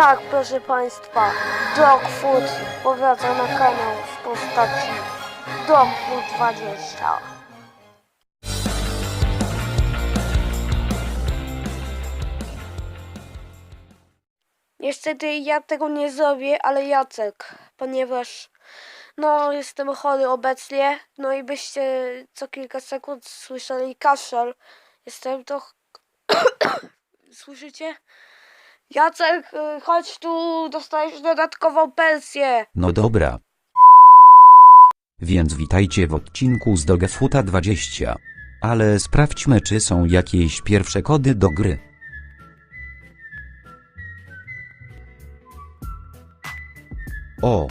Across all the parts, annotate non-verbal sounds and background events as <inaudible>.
Tak, proszę Państwa, Dogfood powraca na kanał w postaci Dogfood 20. Niestety ja tego nie zrobię, ale Jacek, ponieważ no jestem chory obecnie, no i byście co kilka sekund słyszeli kaszel. Jestem to... <coughs> Słyszycie? Jacek, y, chodź tu, dostajesz dodatkową pensję. No dobra. Więc witajcie w odcinku z Dogefuta 20. Ale sprawdźmy czy są jakieś pierwsze kody do gry. O!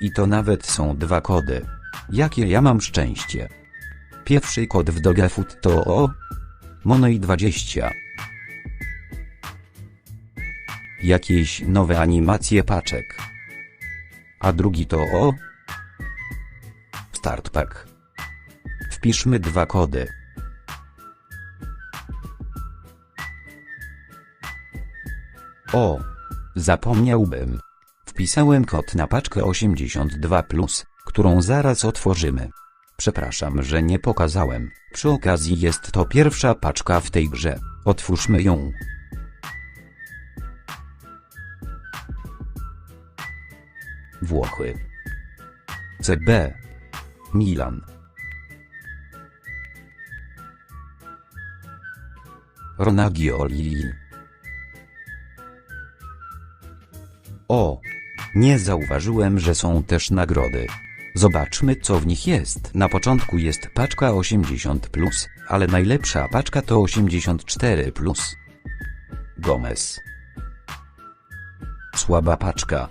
I to nawet są dwa kody. Jakie ja mam szczęście. Pierwszy kod w Dogefut to O. Money 20. Jakieś nowe animacje paczek. A drugi to O. Start pack. Wpiszmy dwa kody. O! Zapomniałbym. Wpisałem kod na paczkę 82+, którą zaraz otworzymy. Przepraszam, że nie pokazałem. Przy okazji jest to pierwsza paczka w tej grze. Otwórzmy ją. Włochy. CB. Milan. Ronagioli. O! Nie zauważyłem, że są też nagrody. Zobaczmy co w nich jest. Na początku jest paczka 80+, plus, ale najlepsza paczka to 84+. Plus. Gomez. Słaba paczka.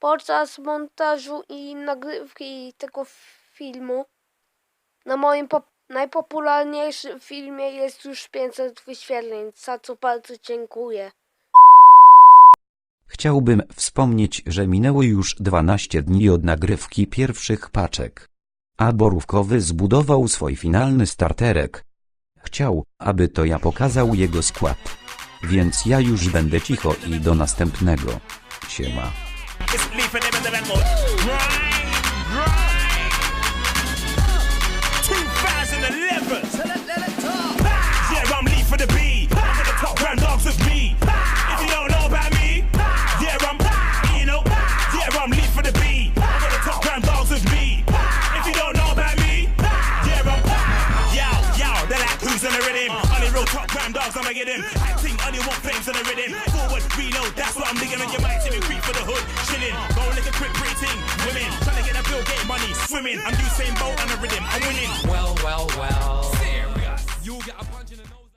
Podczas montażu i nagrywki tego filmu na moim pop- najpopularniejszym filmie jest już 500 wyświetleń, za co bardzo dziękuję. Chciałbym wspomnieć, że minęło już 12 dni od nagrywki pierwszych paczek. A Borówkowy zbudował swój finalny starterek. Chciał, aby to ja pokazał jego skład. Więc ja już będę cicho i do następnego. Siema. It's them in the Venmo. Right, right. 2011. Yeah, I'm Lee for the B. I'm for the top round dogs with me. If you don't know about me, yeah, I'm, you know, yeah, I'm Lee for the B. I'm for the top round dogs with me. If you don't know about me, yeah, I'm, yo, yo, they're like, who's on the rhythm? Only real top round dogs, I'ma get him. Acting only one flames on the rhythm. Forward, reload, that's what I'm digging on your mind. See creep for the hood, chilling. Go like a quick pretty thing. Women, trying to get a bill, get money, swimming. I'm Usain Bolt on the rhythm, I'm winning. Well, well, well. Serious. You get a punch in the nose.